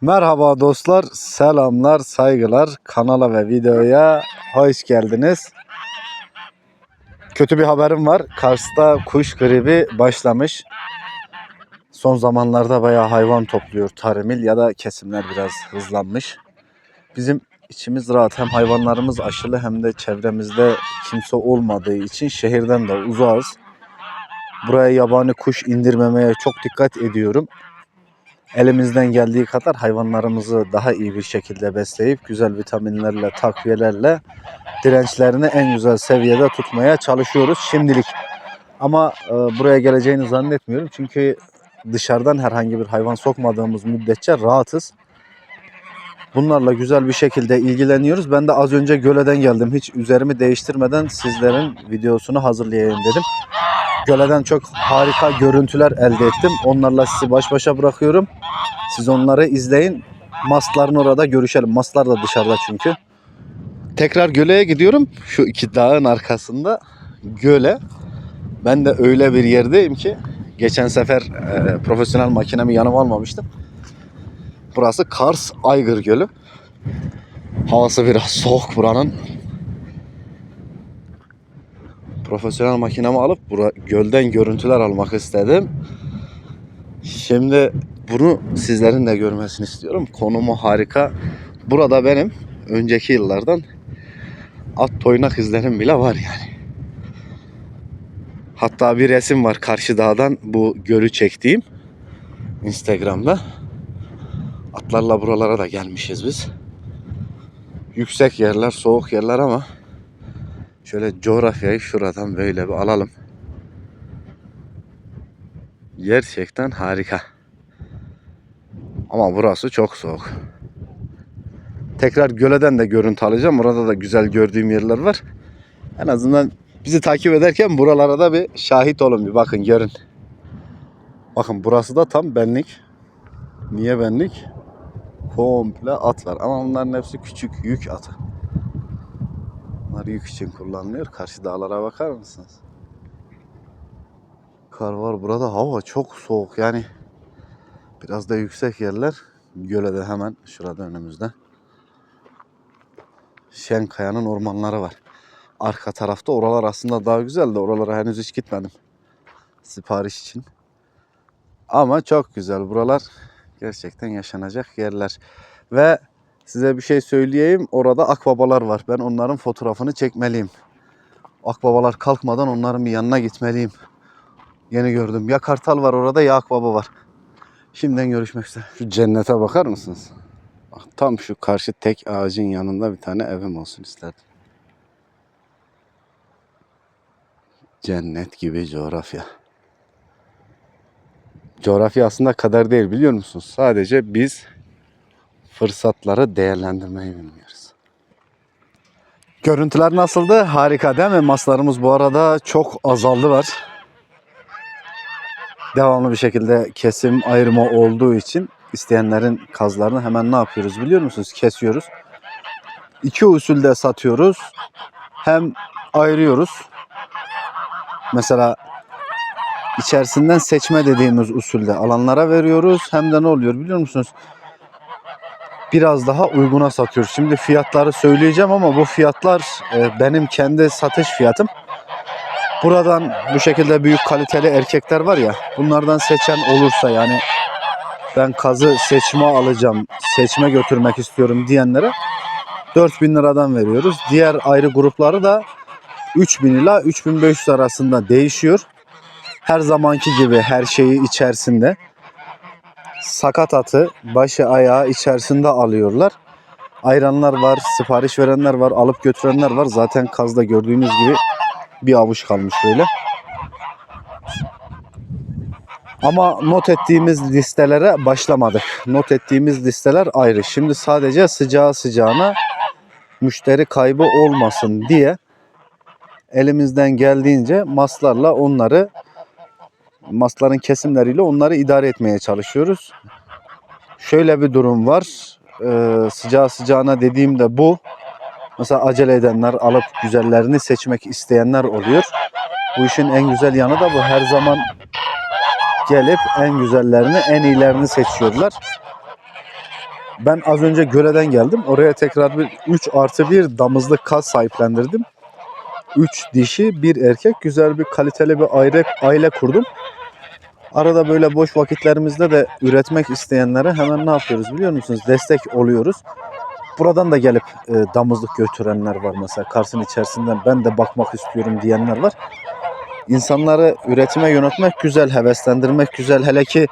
Merhaba dostlar, selamlar, saygılar. Kanala ve videoya hoş geldiniz. Kötü bir haberim var. Kars'ta kuş gribi başlamış. Son zamanlarda bayağı hayvan topluyor tarımil ya da kesimler biraz hızlanmış. Bizim içimiz rahat. Hem hayvanlarımız aşılı hem de çevremizde kimse olmadığı için şehirden de uzağız. Buraya yabani kuş indirmemeye çok dikkat ediyorum elimizden geldiği kadar hayvanlarımızı daha iyi bir şekilde besleyip güzel vitaminlerle, takviyelerle dirençlerini en güzel seviyede tutmaya çalışıyoruz şimdilik. Ama e, buraya geleceğini zannetmiyorum çünkü dışarıdan herhangi bir hayvan sokmadığımız müddetçe rahatız. Bunlarla güzel bir şekilde ilgileniyoruz. Ben de az önce göleden geldim. Hiç üzerimi değiştirmeden sizlerin videosunu hazırlayayım dedim. Göleden çok harika görüntüler elde ettim. Onlarla sizi baş başa bırakıyorum. Siz onları izleyin. Mastların orada görüşelim. Mastlar da dışarıda çünkü. Tekrar göleye gidiyorum. Şu iki dağın arkasında göle. Ben de öyle bir yerdeyim ki geçen sefer e, profesyonel makinemi yanıma almamıştım. Burası Kars Aygır Gölü. Havası biraz soğuk buranın. Profesyonel makinemi alıp bura, gölden görüntüler almak istedim. Şimdi bunu sizlerin de görmesini istiyorum. Konumu harika. Burada benim önceki yıllardan at toynak izlerim bile var yani. Hatta bir resim var karşı dağdan bu gölü çektiğim Instagram'da. Atlarla buralara da gelmişiz biz. Yüksek yerler, soğuk yerler ama şöyle coğrafyayı şuradan böyle bir alalım. Gerçekten harika. Ama burası çok soğuk. Tekrar göleden de görüntü alacağım. Orada da güzel gördüğüm yerler var. En azından bizi takip ederken buralara da bir şahit olun bir bakın görün. Bakın burası da tam benlik. Niye benlik? Komple at var. Ama bunların hepsi küçük yük atı. Bunlar yük için kullanılıyor. Karşı dağlara bakar mısınız? Kar var burada. Hava çok soğuk. Yani biraz da yüksek yerler. Göle de hemen şurada önümüzde. Şenkaya'nın ormanları var. Arka tarafta oralar aslında daha güzel de oralara henüz hiç gitmedim. Sipariş için. Ama çok güzel buralar. Gerçekten yaşanacak yerler. Ve size bir şey söyleyeyim. Orada akbabalar var. Ben onların fotoğrafını çekmeliyim. Akbabalar kalkmadan onların bir yanına gitmeliyim. Yeni gördüm. Ya kartal var orada ya akbaba var. Şimdiden görüşmek üzere. Şu cennete bakar mısınız? Tam şu karşı tek ağacın yanında bir tane evim olsun isterdim. Cennet gibi coğrafya. Coğrafya aslında kader değil biliyor musunuz? Sadece biz fırsatları değerlendirmeyi bilmiyoruz. Görüntüler nasıldı? Harika değil mi? Maslarımız bu arada çok azaldılar. Devamlı bir şekilde kesim ayırma olduğu için isteyenlerin kazlarını hemen ne yapıyoruz biliyor musunuz? Kesiyoruz. İki usulde satıyoruz. Hem ayırıyoruz. Mesela içerisinden seçme dediğimiz usulde alanlara veriyoruz. Hem de ne oluyor biliyor musunuz? Biraz daha uyguna satıyoruz. Şimdi fiyatları söyleyeceğim ama bu fiyatlar e, benim kendi satış fiyatım. Buradan bu şekilde büyük kaliteli erkekler var ya bunlardan seçen olursa yani ben kazı seçme alacağım, seçme götürmek istiyorum diyenlere 4000 liradan veriyoruz. Diğer ayrı grupları da 3000 ila 3500 arasında değişiyor. Her zamanki gibi her şeyi içerisinde. Sakat atı başı ayağı içerisinde alıyorlar. Ayranlar var, sipariş verenler var, alıp götürenler var. Zaten kazda gördüğünüz gibi bir avuç kalmış böyle. Ama not ettiğimiz listelere başlamadık. Not ettiğimiz listeler ayrı. Şimdi sadece sıcağı sıcağına müşteri kaybı olmasın diye elimizden geldiğince maslarla onları masların kesimleriyle onları idare etmeye çalışıyoruz. Şöyle bir durum var. Ee, sıcağı sıcağına dediğimde bu. Mesela acele edenler, alıp güzellerini seçmek isteyenler oluyor. Bu işin en güzel yanı da bu. Her zaman gelip en güzellerini, en iyilerini seçiyorlar. Ben az önce Göle'den geldim. Oraya tekrar bir 3 artı 1 damızlık kaz sahiplendirdim. 3 dişi, bir erkek. Güzel bir kaliteli bir aile, aile kurdum. Arada böyle boş vakitlerimizde de üretmek isteyenlere hemen ne yapıyoruz biliyor musunuz? Destek oluyoruz. Buradan da gelip e, damızlık götürenler var mesela. Kars'ın içerisinden ben de bakmak istiyorum diyenler var. İnsanları üretime yönetmek güzel, heveslendirmek güzel. Hele ki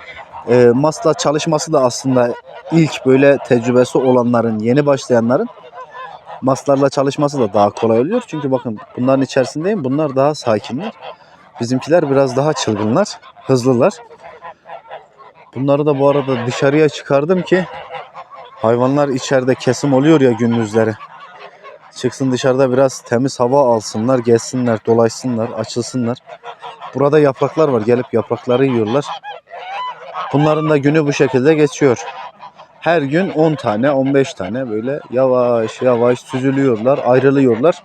e, masla çalışması da aslında ilk böyle tecrübesi olanların, yeni başlayanların maslarla çalışması da daha kolay oluyor. Çünkü bakın bunların içerisindeyim. Bunlar daha sakinler. Bizimkiler biraz daha çılgınlar, hızlılar. Bunları da bu arada dışarıya çıkardım ki hayvanlar içeride kesim oluyor ya gündüzleri. Çıksın dışarıda biraz temiz hava alsınlar, gezsinler, dolaşsınlar, açılsınlar. Burada yapraklar var. Gelip yaprakları yiyorlar. Bunların da günü bu şekilde geçiyor. Her gün 10 tane, 15 tane böyle yavaş yavaş süzülüyorlar, ayrılıyorlar.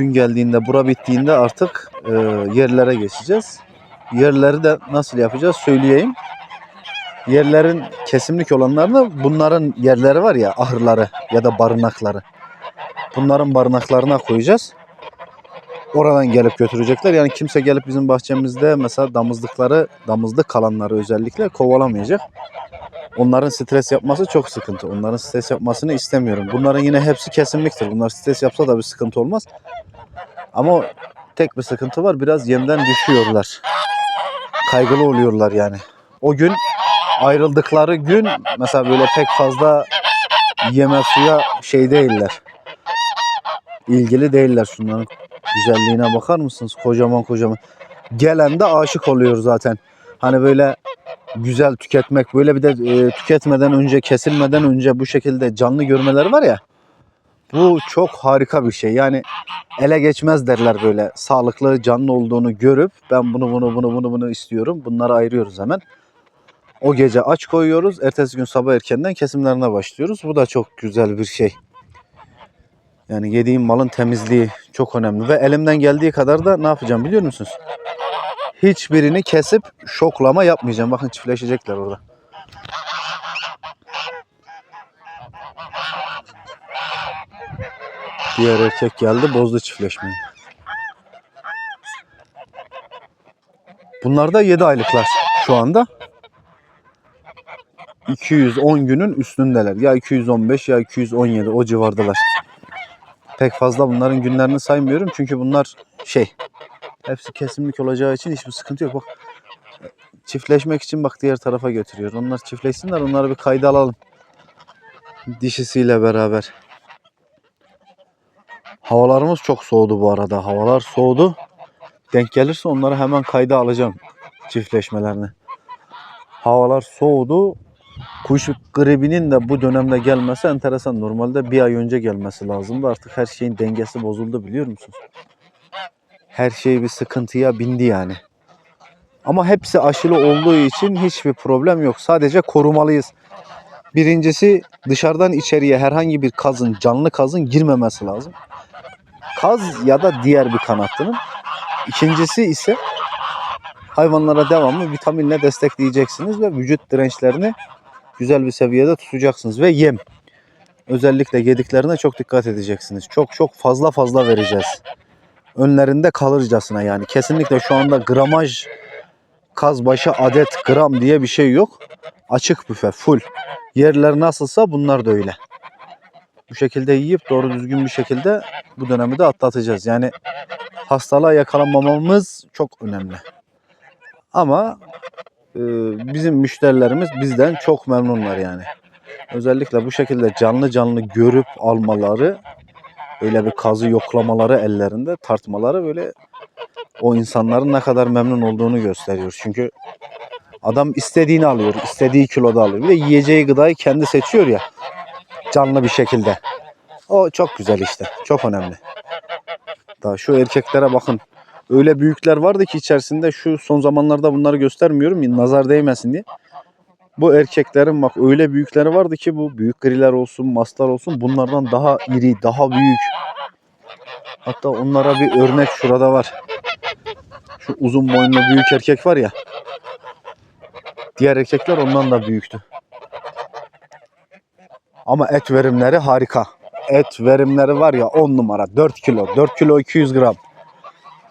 Gün geldiğinde, bura bittiğinde artık e, yerlere geçeceğiz. Yerleri de nasıl yapacağız söyleyeyim. Yerlerin kesimlik olanlarını bunların yerleri var ya ahırları ya da barınakları. Bunların barınaklarına koyacağız. Oradan gelip götürecekler. Yani kimse gelip bizim bahçemizde mesela damızlıkları, damızlık kalanları özellikle kovalamayacak. Onların stres yapması çok sıkıntı. Onların stres yapmasını istemiyorum. Bunların yine hepsi kesinliktir. Bunlar stres yapsa da bir sıkıntı olmaz. Ama tek bir sıkıntı var. Biraz yemden düşüyorlar. Kaygılı oluyorlar yani. O gün ayrıldıkları gün mesela böyle pek fazla yeme suya şey değiller. İlgili değiller şunların güzelliğine bakar mısınız? Kocaman kocaman. Gelen de aşık oluyor zaten. Hani böyle güzel tüketmek böyle bir de e, tüketmeden önce kesilmeden önce bu şekilde canlı görmeleri var ya. Bu çok harika bir şey. Yani ele geçmez derler böyle. Sağlıklı canlı olduğunu görüp ben bunu bunu bunu bunu bunu istiyorum. Bunları ayırıyoruz hemen. O gece aç koyuyoruz. Ertesi gün sabah erkenden kesimlerine başlıyoruz. Bu da çok güzel bir şey. Yani yediğim malın temizliği çok önemli. Ve elimden geldiği kadar da ne yapacağım biliyor musunuz? Hiçbirini kesip şoklama yapmayacağım. Bakın çiftleşecekler orada. Diğer erkek geldi bozdu çiftleşmeyi. Bunlar da 7 aylıklar şu anda. 210 günün üstündeler. Ya 215 ya 217 o civardalar. Pek fazla bunların günlerini saymıyorum çünkü bunlar şey hepsi kesimlik olacağı için hiçbir sıkıntı yok. Bak çiftleşmek için bak diğer tarafa götürüyor. Onlar çiftleşsinler onları bir kayda alalım. Dişisiyle beraber. Havalarımız çok soğudu bu arada. Havalar soğudu. Denk gelirse onları hemen kayda alacağım çiftleşmelerini. Havalar soğudu. Kuş gribinin de bu dönemde gelmesi enteresan. Normalde bir ay önce gelmesi lazımdı. Artık her şeyin dengesi bozuldu biliyor musunuz? Her şey bir sıkıntıya bindi yani. Ama hepsi aşılı olduğu için hiçbir problem yok. Sadece korumalıyız. Birincisi dışarıdan içeriye herhangi bir kazın, canlı kazın girmemesi lazım. Kaz ya da diğer bir kanatlının. İkincisi ise hayvanlara devamlı vitaminle destekleyeceksiniz ve vücut dirençlerini güzel bir seviyede tutacaksınız ve yem. Özellikle yediklerine çok dikkat edeceksiniz. Çok çok fazla fazla vereceğiz. Önlerinde kalırcasına yani. Kesinlikle şu anda gramaj kaz başı adet gram diye bir şey yok. Açık büfe full. Yerler nasılsa bunlar da öyle. Bu şekilde yiyip doğru düzgün bir şekilde bu dönemi de atlatacağız. Yani hastalığa yakalanmamamız çok önemli. Ama e, bizim müşterilerimiz bizden çok memnunlar yani. Özellikle bu şekilde canlı canlı görüp almaları, öyle bir kazı yoklamaları ellerinde, tartmaları böyle o insanların ne kadar memnun olduğunu gösteriyor. Çünkü adam istediğini alıyor, istediği kiloda alıyor. Bir de yiyeceği gıdayı kendi seçiyor ya canlı bir şekilde. O çok güzel işte, çok önemli. Daha şu erkeklere bakın. Öyle büyükler vardı ki içerisinde şu son zamanlarda bunları göstermiyorum nazar değmesin diye. Bu erkeklerin bak öyle büyükleri vardı ki bu büyük griler olsun, maslar olsun bunlardan daha iri, daha büyük. Hatta onlara bir örnek şurada var. Şu uzun boyunlu büyük erkek var ya. Diğer erkekler ondan da büyüktü. Ama et verimleri harika. Et verimleri var ya 10 numara. 4 kilo. 4 kilo 200 gram.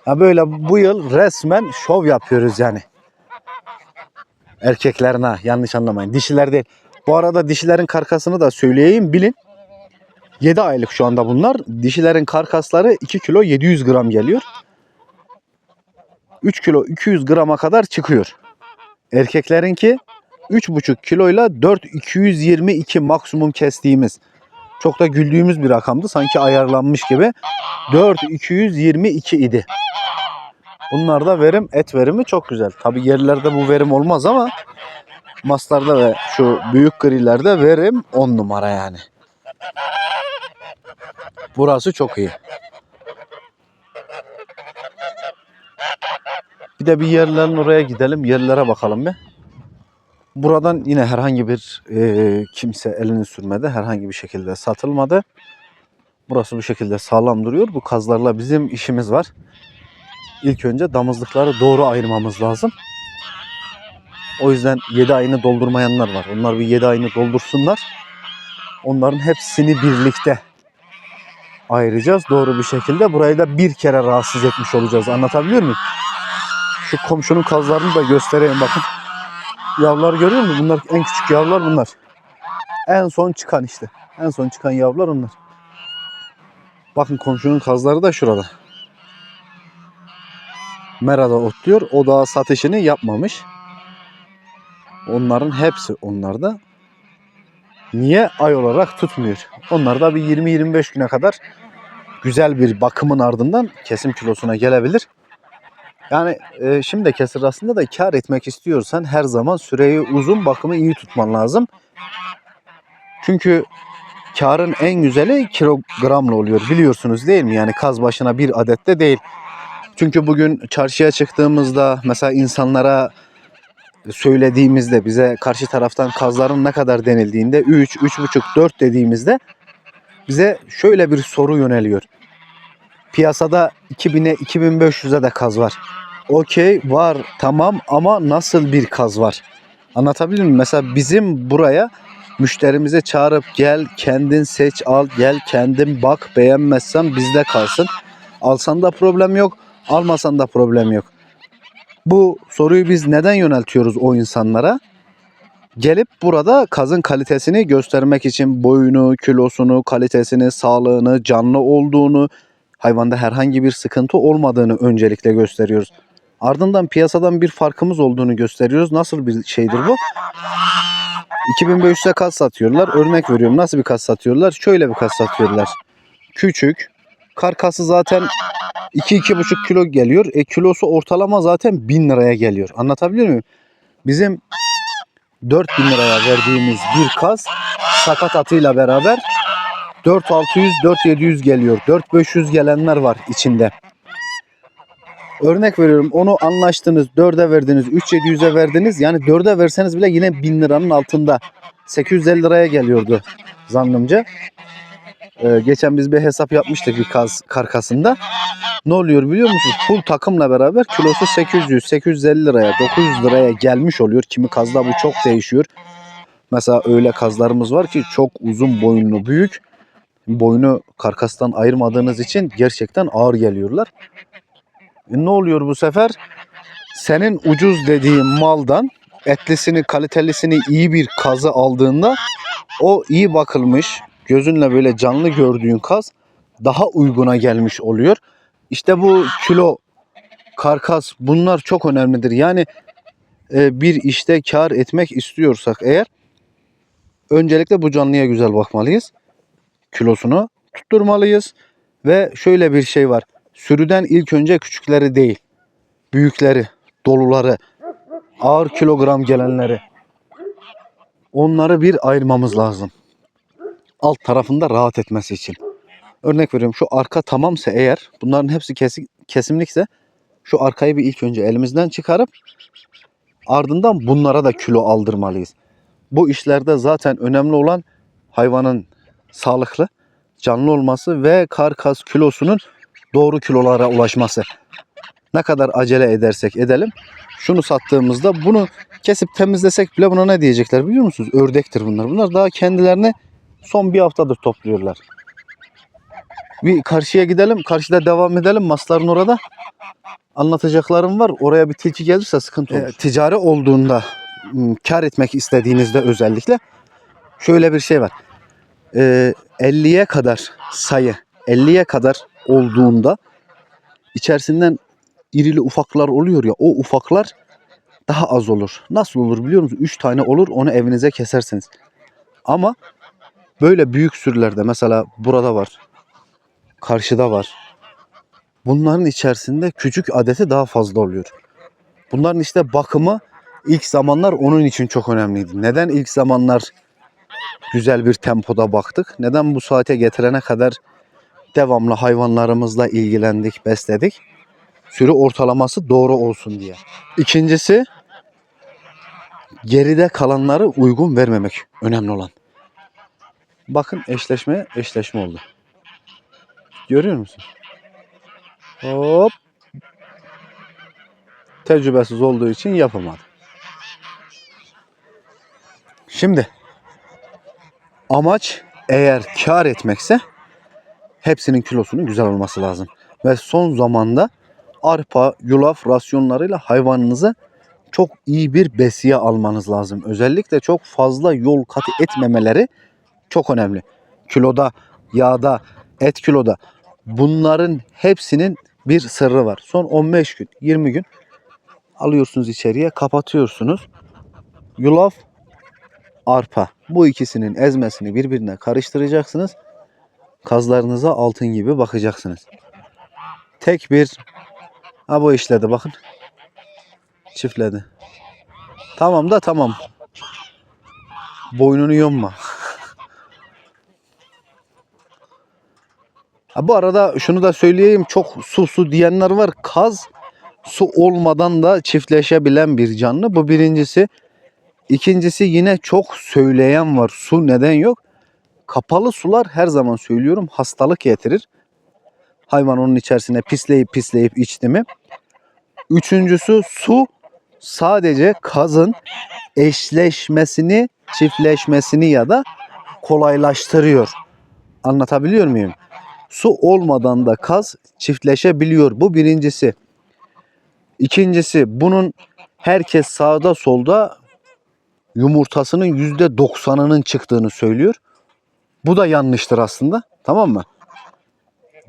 Ya böyle bu yıl resmen şov yapıyoruz yani. Erkeklerine yanlış anlamayın. Dişiler değil. Bu arada dişilerin karkasını da söyleyeyim bilin. 7 aylık şu anda bunlar. Dişilerin karkasları 2 kilo 700 gram geliyor. 3 kilo 200 grama kadar çıkıyor. Erkeklerinki 3,5 kiloyla 4 222 maksimum kestiğimiz. Çok da güldüğümüz bir rakamdı. Sanki ayarlanmış gibi. 4 222 idi. Bunlarda verim, et verimi çok güzel. Tabi yerlerde bu verim olmaz ama maslarda ve şu büyük grillerde verim 10 numara yani. Burası çok iyi. Bir de bir yerlerin oraya gidelim. Yerlere bakalım bir. Buradan yine herhangi bir e, kimse elini sürmedi. Herhangi bir şekilde satılmadı. Burası bu şekilde sağlam duruyor. Bu kazlarla bizim işimiz var. İlk önce damızlıkları doğru ayırmamız lazım. O yüzden 7 ayını doldurmayanlar var. Onlar bir 7 ayını doldursunlar. Onların hepsini birlikte ayıracağız doğru bir şekilde. Burayı da bir kere rahatsız etmiş olacağız. Anlatabiliyor muyum? Şu komşunun kazlarını da göstereyim bakın. Yavrular görüyor musun? Bunlar en küçük yavrular bunlar. En son çıkan işte. En son çıkan yavrular onlar. Bakın komşunun kazları da şurada. Merada otluyor. O daha satışını yapmamış. Onların hepsi onlarda. Niye ay olarak tutmuyor? Onlar da bir 20-25 güne kadar güzel bir bakımın ardından kesim kilosuna gelebilir. Yani e, şimdi de kesir aslında da kar etmek istiyorsan her zaman süreyi uzun bakımı iyi tutman lazım. Çünkü karın en güzeli kilogramla oluyor biliyorsunuz değil mi? Yani kaz başına bir adette değil. Çünkü bugün çarşıya çıktığımızda mesela insanlara söylediğimizde bize karşı taraftan kazların ne kadar denildiğinde 3, 3,5, 4 dediğimizde bize şöyle bir soru yöneliyor. Piyasada 2000'e 2500'e de kaz var. Okey var tamam ama nasıl bir kaz var? Anlatabilir miyim? Mesela bizim buraya müşterimize çağırıp gel kendin seç al gel kendin bak beğenmezsen bizde kalsın. Alsan da problem yok almasan da problem yok. Bu soruyu biz neden yöneltiyoruz o insanlara? Gelip burada kazın kalitesini göstermek için boyunu, kilosunu, kalitesini, sağlığını, canlı olduğunu, hayvanda herhangi bir sıkıntı olmadığını öncelikle gösteriyoruz. Ardından piyasadan bir farkımız olduğunu gösteriyoruz. Nasıl bir şeydir bu? 2500'e kaz satıyorlar. Örnek veriyorum. Nasıl bir kaz satıyorlar? Şöyle bir kaz satıyorlar. Küçük. Karkası zaten 2-2,5 kilo geliyor. E kilosu ortalama zaten 1000 liraya geliyor. Anlatabiliyor muyum? Bizim 4000 liraya verdiğimiz bir kaz sakat atıyla beraber 4600 4700 geliyor. 4500 gelenler var içinde. Örnek veriyorum onu anlaştınız 4'e verdiniz 3700'e verdiniz yani 4'e verseniz bile yine 1000 liranın altında 850 liraya geliyordu zannımca. Ee, geçen biz bir hesap yapmıştık bir kaz karkasında. Ne oluyor biliyor musunuz? Full takımla beraber kilosu 800, 850 liraya, 900 liraya gelmiş oluyor. Kimi kazda bu çok değişiyor. Mesela öyle kazlarımız var ki çok uzun boyunlu büyük. Boyunu karkastan ayırmadığınız için gerçekten ağır geliyorlar. E ne oluyor bu sefer? Senin ucuz dediğin maldan etlisini, kalitelisini iyi bir kazı aldığında o iyi bakılmış, gözünle böyle canlı gördüğün kaz daha uyguna gelmiş oluyor. İşte bu kilo, karkas bunlar çok önemlidir. Yani e, bir işte kar etmek istiyorsak eğer öncelikle bu canlıya güzel bakmalıyız. Kilosunu tutturmalıyız. Ve şöyle bir şey var. Sürüden ilk önce küçükleri değil, büyükleri, doluları, ağır kilogram gelenleri onları bir ayırmamız lazım. Alt tarafında rahat etmesi için. Örnek veriyorum şu arka tamamsa eğer bunların hepsi kesi, kesimlikse şu arkayı bir ilk önce elimizden çıkarıp ardından bunlara da kilo aldırmalıyız. Bu işlerde zaten önemli olan hayvanın sağlıklı, canlı olması ve karkas kilosunun doğru kilolara ulaşması. Ne kadar acele edersek edelim şunu sattığımızda bunu kesip temizlesek bile buna ne diyecekler biliyor musunuz? Ördektir bunlar. Bunlar daha kendilerini Son bir haftadır topluyorlar. Bir karşıya gidelim. Karşıda devam edelim. Masların orada. Anlatacaklarım var. Oraya bir tilki gelirse sıkıntı olur. ticari olduğunda kar etmek istediğinizde özellikle şöyle bir şey var. Ee, 50'ye kadar sayı 50'ye kadar olduğunda içerisinden irili ufaklar oluyor ya o ufaklar daha az olur. Nasıl olur biliyor musunuz? 3 tane olur onu evinize kesersiniz. Ama böyle büyük sürülerde mesela burada var. Karşıda var. Bunların içerisinde küçük adeti daha fazla oluyor. Bunların işte bakımı ilk zamanlar onun için çok önemliydi. Neden ilk zamanlar güzel bir tempoda baktık? Neden bu saate getirene kadar devamlı hayvanlarımızla ilgilendik, besledik? Sürü ortalaması doğru olsun diye. İkincisi geride kalanları uygun vermemek önemli olan. Bakın eşleşme eşleşme oldu. Görüyor musun? Hop. Tecrübesiz olduğu için yapamadı. Şimdi amaç eğer kar etmekse hepsinin kilosunun güzel olması lazım. Ve son zamanda arpa, yulaf rasyonlarıyla hayvanınızı çok iyi bir besiye almanız lazım. Özellikle çok fazla yol kat etmemeleri çok önemli. Kiloda, yağda, et kiloda bunların hepsinin bir sırrı var. Son 15 gün, 20 gün alıyorsunuz içeriye, kapatıyorsunuz. Yulaf, arpa. Bu ikisinin ezmesini birbirine karıştıracaksınız. Kazlarınıza altın gibi bakacaksınız. Tek bir ha bu işledi bakın. Çiftledi. Tamam da tamam. Boynunu yomma. Ha, bu arada şunu da söyleyeyim. Çok su su diyenler var. Kaz su olmadan da çiftleşebilen bir canlı. Bu birincisi. İkincisi yine çok söyleyen var. Su neden yok? Kapalı sular her zaman söylüyorum hastalık getirir. Hayvan onun içerisine pisleyip pisleyip içti mi? Üçüncüsü su sadece kazın eşleşmesini, çiftleşmesini ya da kolaylaştırıyor. Anlatabiliyor muyum? Su olmadan da kaz çiftleşebiliyor. Bu birincisi. İkincisi bunun herkes sağda solda yumurtasının yüzde doksanının çıktığını söylüyor. Bu da yanlıştır aslında. Tamam mı?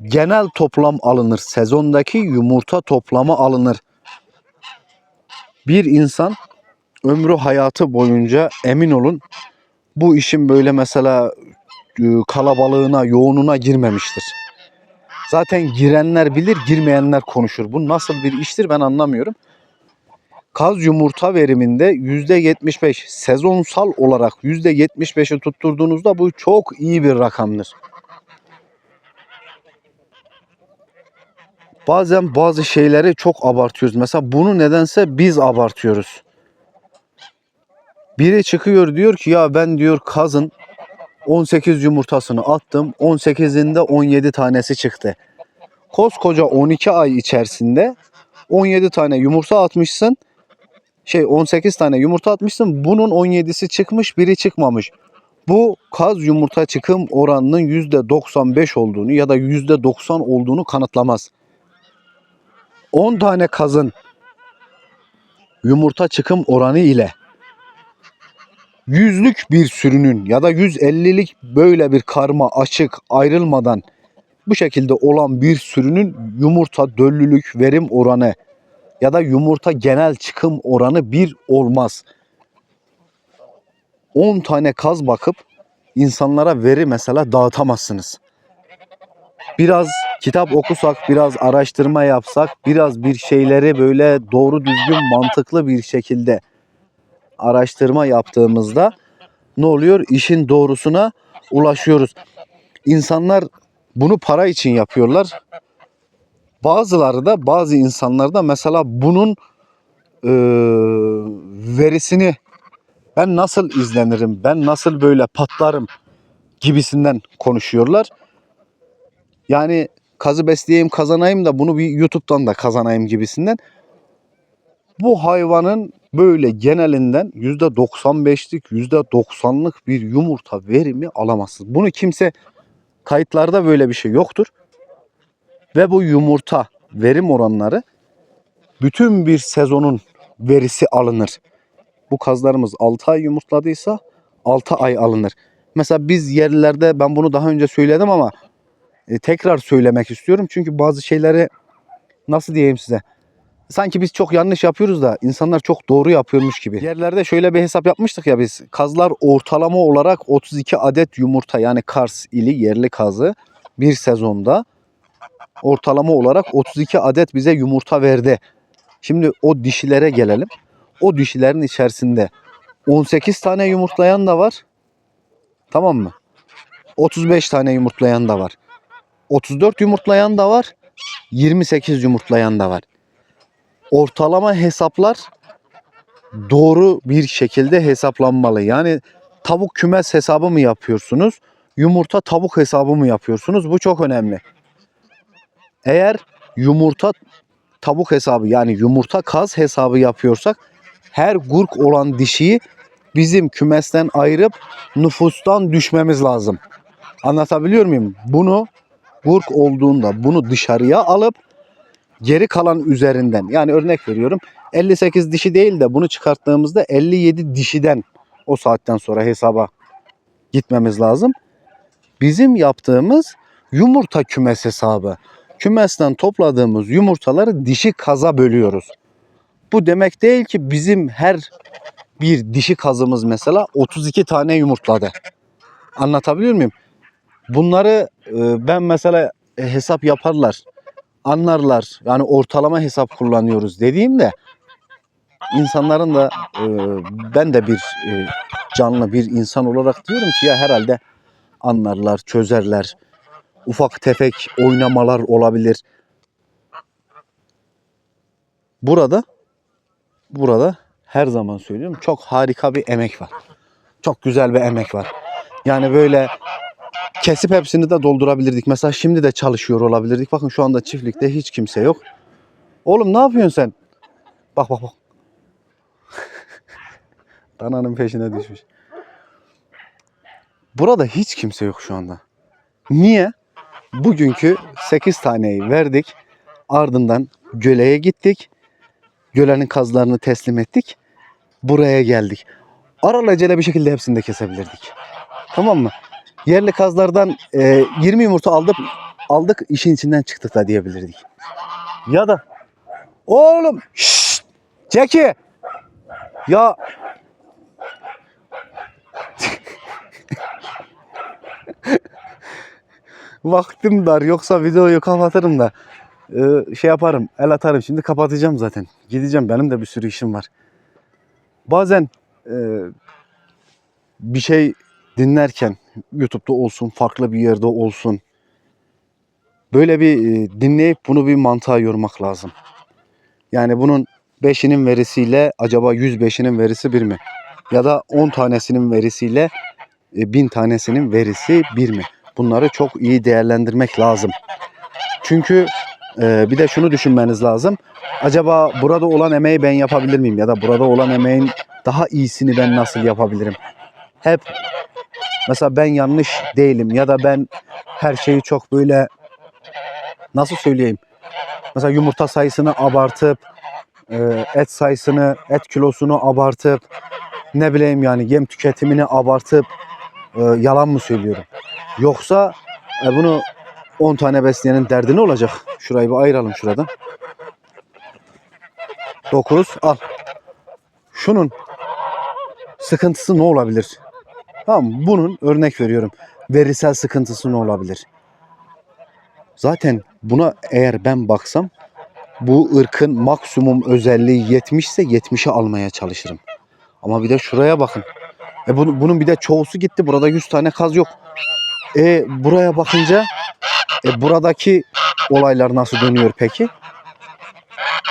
Genel toplam alınır. Sezondaki yumurta toplamı alınır. Bir insan ömrü hayatı boyunca emin olun bu işin böyle mesela e, kalabalığına, yoğununa girmemiştir. Zaten girenler bilir, girmeyenler konuşur. Bu nasıl bir iştir ben anlamıyorum. Kaz yumurta veriminde %75 sezonsal olarak %75'i tutturduğunuzda bu çok iyi bir rakamdır. Bazen bazı şeyleri çok abartıyoruz. Mesela bunu nedense biz abartıyoruz. Biri çıkıyor diyor ki ya ben diyor kazın 18 yumurtasını attım. 18'inde 17 tanesi çıktı. Koskoca 12 ay içerisinde 17 tane yumurta atmışsın. Şey 18 tane yumurta atmışsın. Bunun 17'si çıkmış, biri çıkmamış. Bu kaz yumurta çıkım oranının %95 olduğunu ya da %90 olduğunu kanıtlamaz. 10 tane kazın yumurta çıkım oranı ile yüzlük bir sürünün ya da 150'lik böyle bir karma açık ayrılmadan bu şekilde olan bir sürünün yumurta döllülük verim oranı ya da yumurta genel çıkım oranı bir olmaz. 10 tane kaz bakıp insanlara veri mesela dağıtamazsınız. Biraz kitap okusak, biraz araştırma yapsak, biraz bir şeyleri böyle doğru düzgün mantıklı bir şekilde araştırma yaptığımızda ne oluyor? İşin doğrusuna ulaşıyoruz. İnsanlar bunu para için yapıyorlar. Bazıları da bazı insanlar da mesela bunun e, verisini ben nasıl izlenirim, ben nasıl böyle patlarım gibisinden konuşuyorlar. Yani kazı besleyeyim kazanayım da bunu bir YouTube'dan da kazanayım gibisinden. Bu hayvanın böyle genelinden %95'lik %90'lık bir yumurta verimi alamazsınız. Bunu kimse kayıtlarda böyle bir şey yoktur. Ve bu yumurta verim oranları bütün bir sezonun verisi alınır. Bu kazlarımız 6 ay yumurtladıysa 6 ay alınır. Mesela biz yerlilerde ben bunu daha önce söyledim ama e, tekrar söylemek istiyorum. Çünkü bazı şeyleri nasıl diyeyim size? Sanki biz çok yanlış yapıyoruz da insanlar çok doğru yapıyormuş gibi. Yerlerde şöyle bir hesap yapmıştık ya biz. Kazlar ortalama olarak 32 adet yumurta yani Kars ili yerli kazı bir sezonda ortalama olarak 32 adet bize yumurta verdi. Şimdi o dişilere gelelim. O dişilerin içerisinde 18 tane yumurtlayan da var. Tamam mı? 35 tane yumurtlayan da var. 34 yumurtlayan da var. 28 yumurtlayan da var. Ortalama hesaplar doğru bir şekilde hesaplanmalı. Yani tavuk kümes hesabı mı yapıyorsunuz? Yumurta tavuk hesabı mı yapıyorsunuz? Bu çok önemli. Eğer yumurta tavuk hesabı yani yumurta kaz hesabı yapıyorsak her gurk olan dişiyi bizim kümesten ayırıp nüfustan düşmemiz lazım. Anlatabiliyor muyum? Bunu gurk olduğunda bunu dışarıya alıp geri kalan üzerinden yani örnek veriyorum 58 dişi değil de bunu çıkarttığımızda 57 dişiden o saatten sonra hesaba gitmemiz lazım. Bizim yaptığımız yumurta kümes hesabı. Kümesten topladığımız yumurtaları dişi kaza bölüyoruz. Bu demek değil ki bizim her bir dişi kazımız mesela 32 tane yumurtladı. Anlatabiliyor muyum? Bunları e, ben mesela hesap yaparlar. Anlarlar. Yani ortalama hesap kullanıyoruz dediğimde insanların da e, ben de bir e, canlı bir insan olarak diyorum ki ya herhalde anlarlar, çözerler. Ufak tefek oynamalar olabilir. Burada burada her zaman söylüyorum çok harika bir emek var. Çok güzel bir emek var. Yani böyle kesip hepsini de doldurabilirdik. Mesela şimdi de çalışıyor olabilirdik. Bakın şu anda çiftlikte hiç kimse yok. Oğlum ne yapıyorsun sen? Bak bak bak. Dananın peşine düşmüş. Burada hiç kimse yok şu anda. Niye? Bugünkü 8 taneyi verdik. Ardından göleye gittik. Gölenin kazlarını teslim ettik. Buraya geldik. Aralacele bir şekilde hepsini de kesebilirdik. Tamam mı? Yerli kazlardan e, 20 yumurta aldık, aldık işin içinden çıktık da diyebilirdik. Ya da oğlum şşt Ceki ya vaktim dar yoksa videoyu kapatırım da e, şey yaparım el atarım. Şimdi kapatacağım zaten. Gideceğim benim de bir sürü işim var. Bazen e, bir şey dinlerken YouTube'da olsun farklı bir yerde olsun böyle bir e, dinleyip bunu bir mantığa yormak lazım. Yani bunun 5'inin verisiyle acaba 105'inin verisi bir mi? Ya da 10 tanesinin verisiyle e, 1000 tanesinin verisi bir mi bunları çok iyi değerlendirmek lazım. Çünkü e, bir de şunu düşünmeniz lazım. Acaba burada olan emeği ben yapabilir miyim? Ya da burada olan emeğin daha iyisini ben nasıl yapabilirim? Hep mesela ben yanlış değilim ya da ben her şeyi çok böyle nasıl söyleyeyim? Mesela yumurta sayısını abartıp e, et sayısını, et kilosunu abartıp ne bileyim yani yem tüketimini abartıp e, yalan mı söylüyorum? Yoksa e, bunu 10 tane besleyenin derdi ne olacak? Şurayı bir ayıralım şuradan. 9 al. Şunun sıkıntısı ne olabilir? Tamam bunun örnek veriyorum. Verisel sıkıntısı ne olabilir? Zaten buna eğer ben baksam bu ırkın maksimum özelliği 70 ise 70'i almaya çalışırım. Ama bir de şuraya bakın. E bunun, bunun bir de çoğusu gitti. Burada 100 tane kaz yok. E buraya bakınca e, buradaki olaylar nasıl dönüyor peki?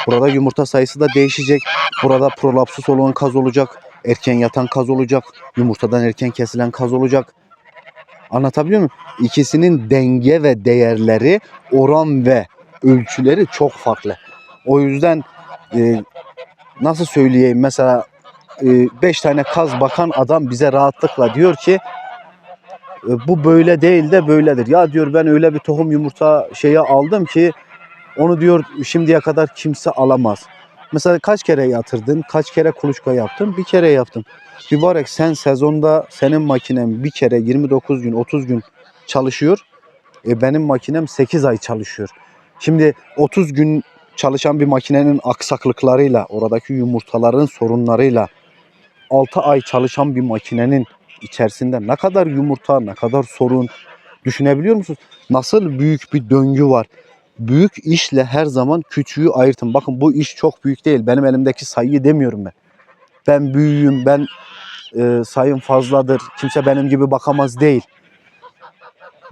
Burada yumurta sayısı da değişecek. Burada prolapsus olan kaz olacak. Erken yatan kaz olacak. Yumurtadan erken kesilen kaz olacak. Anlatabiliyor muyum? İkisinin denge ve değerleri, oran ve ölçüleri çok farklı. O yüzden e, nasıl söyleyeyim mesela 5 tane kaz bakan adam bize rahatlıkla diyor ki e, bu böyle değil de böyledir. Ya diyor ben öyle bir tohum yumurta şeye aldım ki onu diyor şimdiye kadar kimse alamaz. Mesela kaç kere yatırdın? Kaç kere kuluçka yaptın? Bir kere yaptım. Mübarek sen sezonda senin makinen bir kere 29 gün 30 gün çalışıyor. E benim makinem 8 ay çalışıyor. Şimdi 30 gün çalışan bir makinenin aksaklıklarıyla, oradaki yumurtaların sorunlarıyla 6 ay çalışan bir makinenin içerisinde ne kadar yumurta, ne kadar sorun düşünebiliyor musunuz? Nasıl büyük bir döngü var. Büyük işle her zaman küçüğü ayırtın. Bakın bu iş çok büyük değil. Benim elimdeki sayıyı demiyorum ben. Ben büyüğüm, ben e, sayım fazladır. Kimse benim gibi bakamaz değil.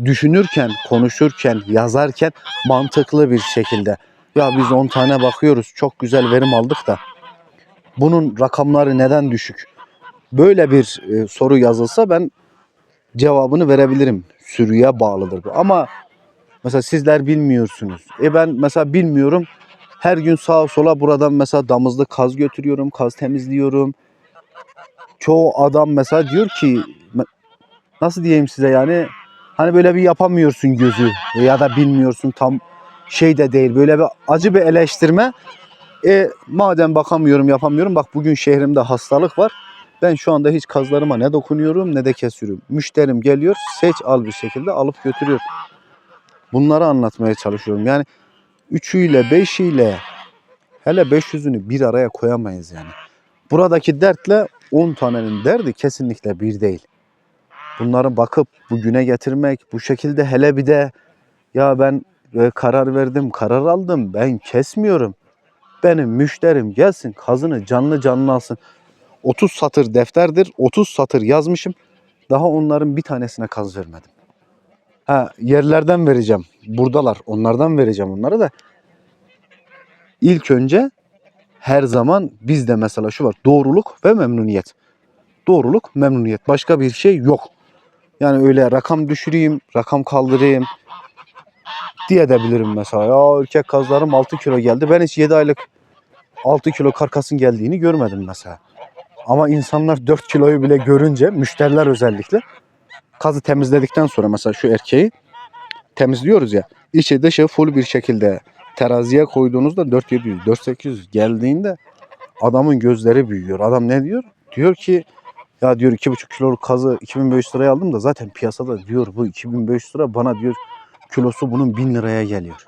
Düşünürken, konuşurken, yazarken mantıklı bir şekilde. Ya biz 10 tane bakıyoruz. Çok güzel verim aldık da. Bunun rakamları neden düşük? Böyle bir e, soru yazılsa ben cevabını verebilirim. Sürüye bağlıdır bu. Ama mesela sizler bilmiyorsunuz. E ben mesela bilmiyorum. Her gün sağa sola buradan mesela damızlı kaz götürüyorum, kaz temizliyorum. Çoğu adam mesela diyor ki nasıl diyeyim size yani hani böyle bir yapamıyorsun gözü ya da bilmiyorsun tam şey de değil. Böyle bir acı bir eleştirme. E madem bakamıyorum, yapamıyorum. Bak bugün şehrimde hastalık var. Ben şu anda hiç kazlarıma ne dokunuyorum ne de kesiyorum. Müşterim geliyor, seç al bir şekilde alıp götürüyor. Bunları anlatmaya çalışıyorum. Yani üçüyle, beşiyle hele 500'ünü bir araya koyamayız yani. Buradaki dertle 10 tanenin derdi kesinlikle bir değil. Bunları bakıp bugüne getirmek, bu şekilde hele bir de ya ben e, karar verdim, karar aldım, ben kesmiyorum. Benim müşterim gelsin, kazını canlı canlı alsın. 30 satır defterdir, 30 satır yazmışım. Daha onların bir tanesine kaz vermedim. Ha yerlerden vereceğim. Buradalar. Onlardan vereceğim onları da. İlk önce her zaman bizde mesela şu var. Doğruluk ve memnuniyet. Doğruluk, memnuniyet. Başka bir şey yok. Yani öyle rakam düşüreyim, rakam kaldırayım diye de bilirim mesela. Ya erkek kazlarım 6 kilo geldi. Ben hiç 7 aylık 6 kilo karkasın geldiğini görmedim mesela. Ama insanlar 4 kiloyu bile görünce, müşteriler özellikle kazı temizledikten sonra mesela şu erkeği temizliyoruz ya. içi dışı full bir şekilde teraziye koyduğunuzda 4700, 4800 geldiğinde adamın gözleri büyüyor. Adam ne diyor? Diyor ki ya diyor 2,5 kiloluk kazı 2500 liraya aldım da zaten piyasada diyor bu 2500 lira bana diyor kilosu bunun 1000 liraya geliyor.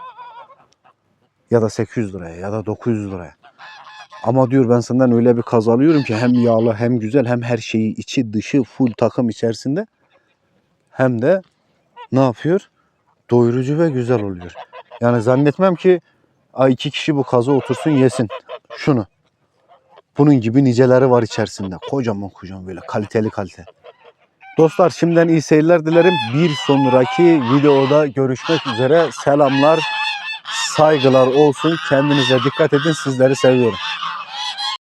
Ya da 800 liraya ya da 900 liraya. Ama diyor ben senden öyle bir kaz alıyorum ki hem yağlı hem güzel hem her şeyi içi dışı full takım içerisinde hem de ne yapıyor? Doyurucu ve güzel oluyor. Yani zannetmem ki ay iki kişi bu kazı otursun yesin şunu. Bunun gibi niceleri var içerisinde. Kocaman kocaman böyle kaliteli kalite. Dostlar şimdiden iyi seyirler dilerim. Bir sonraki videoda görüşmek üzere. Selamlar, saygılar olsun. Kendinize dikkat edin. Sizleri seviyorum.